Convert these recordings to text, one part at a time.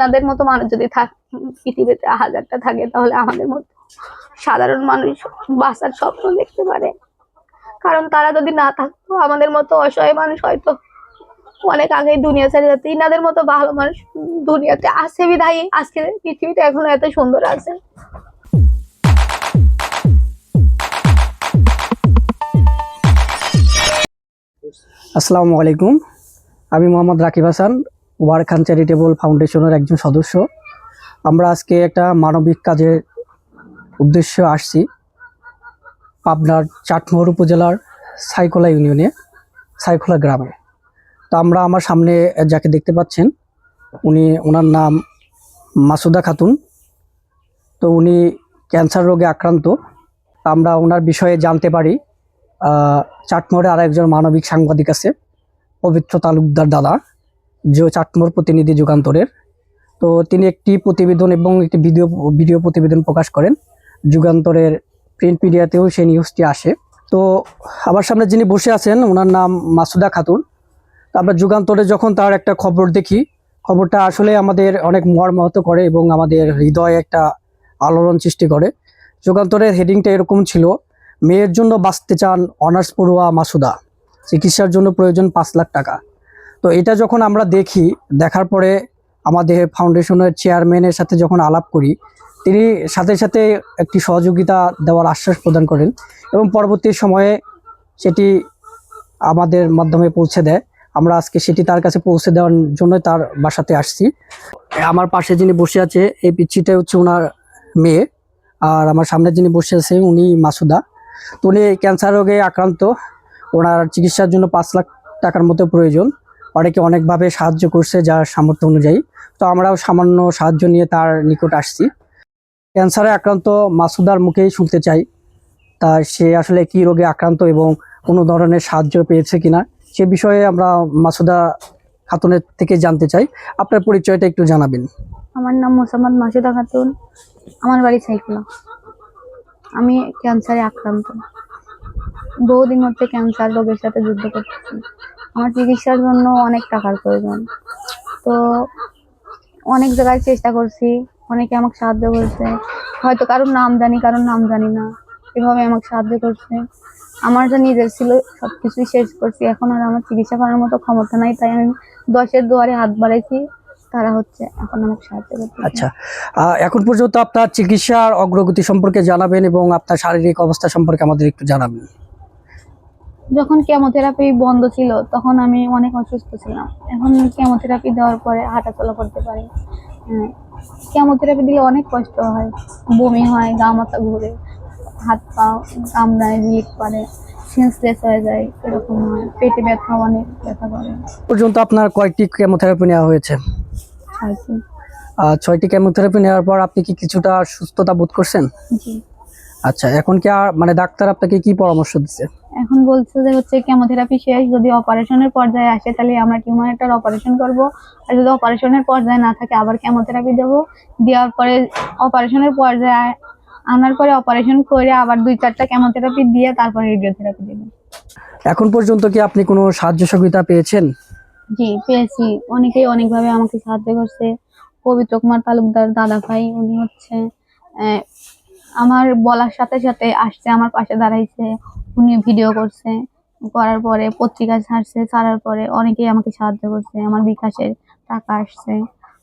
তাদের মতো মানুষ যদি থাক, পৃথিবীতে হাজারটা থাকে, তাহলে আমাদের মতো সাধারণ মানুষ বাঁচার স্বপ্ন দেখতে পারে। কারণ তারা যদি না থাকতো, আমাদের মতো অসহায় মানুষ হয়তো অনেক আগেই দুনিয়া ছেড়ে যেত। ইনাদের মতো ভালো মানুষ দুনিয়াতে আছে বিধায়ী আজকে পৃথিবীটা এখনও এত সুন্দর আছে। আসসালামু আলাইকুম। আমি মোহাম্মদ রাকিব হাসান ওয়ার খান চ্যারিটেবল ফাউন্ডেশনের একজন সদস্য। আমরা আজকে একটা মানবিক কাজের উদ্দেশ্যে আসছি পাবনার চাটমোহর উপজেলার সাইকোলা ইউনিয়নে, সাইকোলা গ্রামে। তো আমরা আমার সামনে যাকে দেখতে পাচ্ছেন, উনি, ওনার নাম মাসুদা খাতুন। তো উনি ক্যান্সার রোগে আক্রান্ত। আমরা ওনার বিষয়ে জানতে পারি চাটমোহরে আর একজন মানবিক সাংবাদিক আছে, পবিত্র তালুকদার দাদা। যে চাটমোহর প্রতিনিধি যুগান্তরের। তো তিনি একটি প্রতিবেদন এবং একটি ভিডিও ভিডিও প্রতিবেদন প্রকাশ করেন। যুগান্তরের প্রিন্ট মিডিয়াতেও সেই নিউজটি আসে। তো আমার সামনে যিনি বসে আছেন, ওনার নাম মাসুদা খাতুন। আমরা যুগান্তরে যখন তার একটা খবর দেখি, খবরটা আসলে আমাদের অনেক মর্মাহত করে এবং আমাদের হৃদয়ে একটা আলোড়ন সৃষ্টি করে। যুগান্তরের হেডিংটা এরকম ছিল, মেয়ের জন্য বাঁচতে চান অনার্স পড়ুয়া মাসুদা। চিকিৎসার জন্য প্রয়োজন পাঁচ লাখ টাকা। তো এটা যখন আমরা দেখি, দেখার পরে আমাদের ফাউন্ডেশনের চেয়ারম্যানের সাথে যখন আলাপ করি, তিনি সাথে সাথে একটি সহযোগিতা দেওয়ার আশ্বাস প্রদান করেন এবং পরবর্তী সময়ে সেটি আমাদের মাধ্যমে পৌঁছে দেয়। আমরা আজকে সেটি তার কাছে পৌঁছে দেওয়ার জন্য তার বাসাতে আসছি। আমার পাশে যিনি বসে আছে, এই পিচ্ছিটা হচ্ছে ওনার মেয়ে। আর আমার সামনে যিনি বসে আছে উনি মাসুদা। তো উনি ক্যান্সার রোগে আক্রান্ত। ওনার চিকিৎসার জন্য পাঁচ লাখ টাকার মতো প্রয়োজন। অনেকে অনেকভাবে সাহায্য করছে যার সামর্থ্য অনুযায়ী। তো আমরাও সামান্য সাহায্য নিয়ে তার নিকট আসছি। ক্যান্সারে আক্রান্ত মাসুদার মুখেই শুনতে চাই। তা সে আসলে কি রোগে আক্রান্ত এবং কোনো ধরনের সাহায্য পেয়েছে কিনা, সে বিষয়ে আমরা মাসুদা খাতুনের থেকে জানতে চাই। আপনার পরিচয়টা একটু জানাবেন। আমার নাম মোসাম্মদ মাসুদা খাতুন। আমার বাড়ি সাইকুলা। আমি ক্যান্সারে আক্রান্ত। বহুদিন হচ্ছে ক্যান্সার রোগের সাথে যুদ্ধ করতেছি। আমার চিকিৎসার জন্য অনেক টাকার প্রয়োজন। তো অনেক জায়গায় চেষ্টা করছি, অনেকে আমাকে সাহায্য করছে। হয়তো কারোর নাম জানি, কারোর নাম জানি না। এভাবে আমাকে সাহায্য করছে। আমার যা নিজের ছিল সব কিছুই শেষ করছি। এখন আর আমার চিকিৎসা করার মতো ক্ষমতা নাই, তাই আমি দশের দুয়ারে হাত বাড়াইছি। তারা হচ্ছে এখন আমাকে সাহায্য করছে আচ্ছা এখন পর্যন্ত আপনার চিকিৎসার অগ্রগতি সম্পর্কে জানাবেন এবং আপনার শারীরিক অবস্থা সম্পর্কে আমাদের একটু জানাবেন। যখন কেমোথেরাপি বন্ধ ছিল তখন আমি অনেক অসুস্থ ছিলাম। এখন কেমোথেরাপি দেওয়ার পরে হাঁটাচলা করতে পারি। কেমোথেরাপি দিলে অনেক কষ্ট হয়। বমি হয় গা মাথা ঘুরে হাত পা কামড়ায় ভিড় করে সেন্সলেস হয়ে যায় এরকম হয়। পেটে ব্যথা অনেক ব্যথা করে। পর্যন্ত আপনার কয়েকটি কেমোথেরাপি নেওয়া হয়েছে? আর ছয়টি কেমোথেরাপি নেওয়ার পর আপনি কি কিছুটা সুস্থতা বোধ করছেন? জি। আচ্ছা এখন কি আর মানে ডাক্তার আপনাকে কি পরামর্শ দিচ্ছে এখন বলছে যে হচ্ছে কেমোথেরাপি শেষ যদি অপারেশনের পর্যায়ে আসে তাহলে আমরা টিউমারটার অপারেশন করব। আর যদি অপারেশনের পর্যায়ে না থাকে আবার কেমোথেরাপি দেব। দেওয়ার পরে অপারেশনের পর্যায়ে আনার পরে অপারেশন করে আবার দুই চারটা কেমোথেরাপি দিয়ে তারপরে রেডিওথেরাপি দেবে। এখন পর্যন্ত কি আপনি কোনো সাহায্য সহযোগিতা পেয়েছেন? জি পেয়েছি। অনেকেই অনেকভাবে আমাকে সাহায্য করছে। পবিত্র কুমার তালুকদার দাদা ভাই উনি হচ্ছে আমার বলার সাথে সাথে আসছে আমার পাশে দাঁড়াইছে উনি ভিডিও করছে করার পরে পত্রিকা ছাড়ছে ছাড়ার পরে অনেকেই আমাকে সাহায্য করছে আমার বিকাশের টাকা আসছে।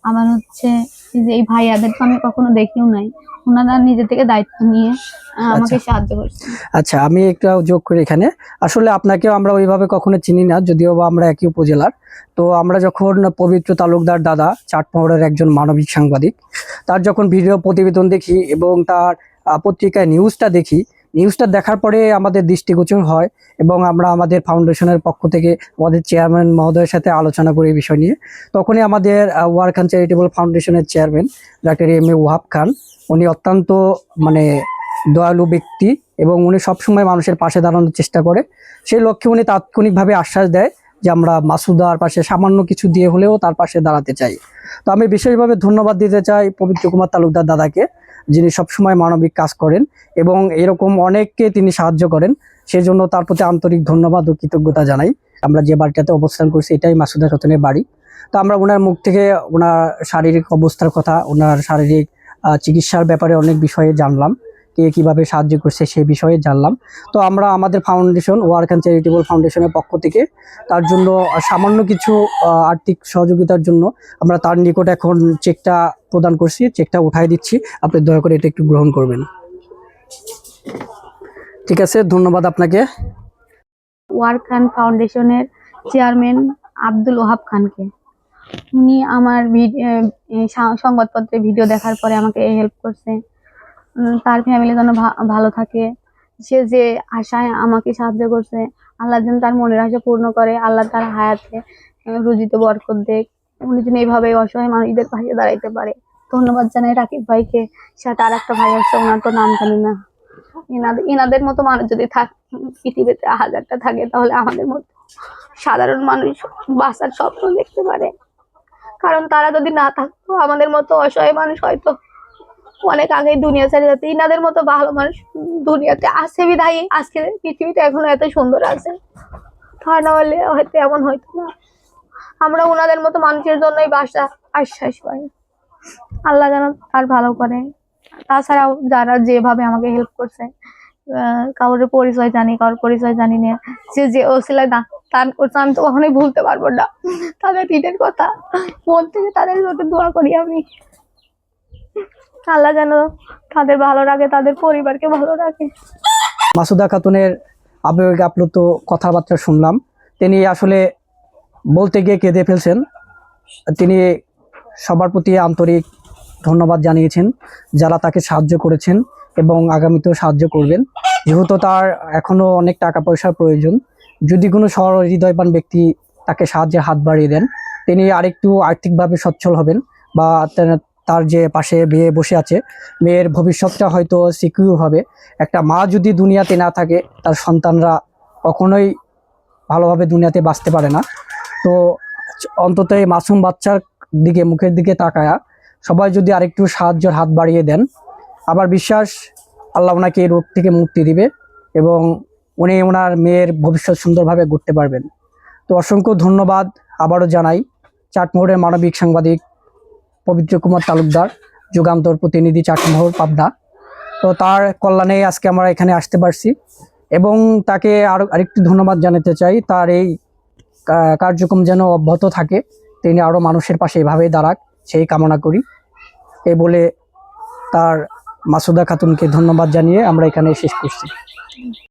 আমার হচ্ছে যে এই ভাইয়াদের তো আমি কখনো দেখিও নাই ওনারা নিজে থেকে দায়িত্ব নিয়ে আহ, আমাকে সাহায্য করছে। আচ্ছা আমি একটু যোগ করি এখানে। আসলে আপনাকেও আমরা ওইভাবে কখনো চিনি না যদিও বা আমরা একই উপজেলার। তো আমরা যখন পবিত্র তালুকদার দাদা চাটমোহরের একজন মানবিক সাংবাদিক তার যখন ভিডিও প্রতিবেদন দেখি এবং তার পত্রিকায় নিউজটা দেখি। নিউজটা দেখার পরে আমাদের দৃষ্টিগোচর হয় এবং আমরা আমাদের ফাউন্ডেশনের পক্ষ থেকে আমাদের চেয়ারম্যান মহোদয়ের সাথে আলোচনা করি এই বিষয় নিয়ে। তখনই আমাদের ওয়ার খান চ্যারিটেবল ফাউন্ডেশনের চেয়ারম্যান ডাক্তার এম এ ওয়াহাব খান উনি অত্যন্ত মানে দয়ালু ব্যক্তি এবং উনি সবসময় মানুষের পাশে দাঁড়ানোর চেষ্টা করে। সেই লক্ষ্যে উনি তাৎক্ষণিকভাবে আশ্বাস দেয় যে আমরা মাসুদার পাশে সামান্য কিছু দিয়ে হলেও তার পাশে দাঁড়াতে চাই। তো আমি বিশেষভাবে ধন্যবাদ দিতে চাই পবিত্র কুমার তালুকদার দাদাকে, যিনি সবসময় মানবিক কাজ করেন এবং এরকম অনেককে তিনি সাহায্য করেন। সেজন্য তার প্রতি আন্তরিক ধন্যবাদ ও কৃতজ্ঞতা জানাই। আমরা যে বাড়িটাতে অবস্থান করছি এটাই মাসুদা রতনের বাড়ি। তো আমরা ওনার মুখ থেকে ওনার শারীরিক অবস্থার কথা, ওনার শারীরিক চিকিৎসার ব্যাপারে অনেক বিষয়ে জানলাম। কে কীভাবে সাহায্য করছে সে বিষয়ে জানলাম। তো আমরা আমাদের ফাউন্ডেশন ওয়ার্ক অ্যান্ড চ্যারিটেবল ফাউন্ডেশনের পক্ষ থেকে তার জন্য সামান্য কিছু আর্থিক সহযোগিতার জন্য আমরা তার নিকট এখন চেকটা প্রদান করছি চেকটা উঠাই দিচ্ছি। আপনি দয়া করে এটা একটু গ্রহণ করবেন। ঠিক আছে, ধন্যবাদ আপনাকে। ওয়ার্ক খান ফাউন্ডেশনের চেয়ারম্যান আব্দুল ওহাব খানকে। উনি আমার সংবাদপত্রে ভিডিও দেখার পরে আমাকে হেল্প করছে। তার ফ্যামিলি যেন ভালো থাকে। সে যে আশায় আমাকে সাহায্য করছে, আল্লাহ যেন তার মনের আশা পূর্ণ করে, আল্লাহ তার হায়াতে রুজিতে বরকত দেখ উনি যেন এইভাবে অসহায় মানুষদের পাশে দাঁড়াইতে পারে। ধন্যবাদ জানাই রাকিব ভাইকে। সাথে আর একটা ভাই আছে, ওনার তো নাম জানি না। এনাদের এনাদের মতো মানুষ যদি থাক, পৃথিবীতে হাজারটা থাকে, তাহলে আমাদের মতো সাধারণ মানুষ বাঁচার স্বপ্ন দেখতে পারে। কারণ তারা যদি না থাকতো, আমাদের মতো অসহায় মানুষ হয়তো অনেক আগেই দুনিয়া ছেড়ে যেত ইনাদের মতো ভালো মানুষ দুনিয়াতে আছে বিধায়ী আজকে পৃথিবীতে এখনও এত সুন্দর আছে। তা না হলে হয়তো এমন হয়তো না। আমরা ওনাদের মতো মানুষের জন্যই বাসা আশ্বাস পাই। আল্লাহ যেন আর ভালো করে। তাছাড়াও যারা যেভাবে আমাকে হেল্প করছে কারোর পরিচয় জানি, কারোর পরিচয় জানি না। যে যে ওসিলায় দান দান করছে, আমি তো কখনোই ভুলতে পারব না। তাদের দিনের কথা থেকে তাদের সাথে দোয়া করি আমি। আল্লাহ যেন তাদের ভালো রাখে, তাদের পরিবারকে ভালো রাখে। মাসুদা খাতুনের আবেগ আপ্লুত কথাবার্তা শুনলাম। তিনি আসলে বলতে গিয়ে কেঁদে ফেলছেন। তিনি সবার প্রতি আন্তরিক ধন্যবাদ জানিয়েছেন, যারা তাকে সাহায্য করেছেন এবং আগামীতেও সাহায্য করবেন। যেহেতু তার এখনও অনেক টাকা পয়সার প্রয়োজন, যদি কোনো হৃদয়বান ব্যক্তি তাকে সাহায্যের হাত বাড়িয়ে দেন, তিনি আরেকটু আর্থিকভাবে সচ্ছল হবেন বা তার যে পাশে মেয়ে বসে আছে, মেয়ের ভবিষ্যৎটা হয়তো সিকিউর হবে। একটা মা যদি দুনিয়াতে না থাকে, তার সন্তানরা কখনোই ভালোভাবে দুনিয়াতে বাঁচতে পারে না। তো অন্তত এই মাসুম বাচ্চার দিকে, মুখের দিকে তাকায়া সবাই যদি আরেকটু সাহায্যের হাত বাড়িয়ে দেন আবার বিশ্বাস আল্লাহ ওনাকে এই রোগ থেকে মুক্তি দিবে এবং উনি ওনার মেয়ের ভবিষ্যৎ সুন্দরভাবে গড়তে পারবেন। তো অসংখ্য ধন্যবাদ। আবারও জানাই, চাটমোহরের মানবিক সাংবাদিক পবিত্র কুমার তালুকদার, যুগান্তর প্রতিনিধি চাটমোহর পাবনা। তো তার কল্যাণে আজকে আমরা এখানে আসতে পারছি এবং তাকে আরও আরেকটু ধন্যবাদ জানাতে চাই। তার এই কার্যক্রম যেন অব্যাহত থাকে, তিনি আরও মানুষের পাশে এভাবেই দাঁড়াক, সেই কামনা করি। এই বলে তার মাসুদা খাতুনকে ধন্যবাদ জানিয়ে আমরা এখানে শেষ করছি।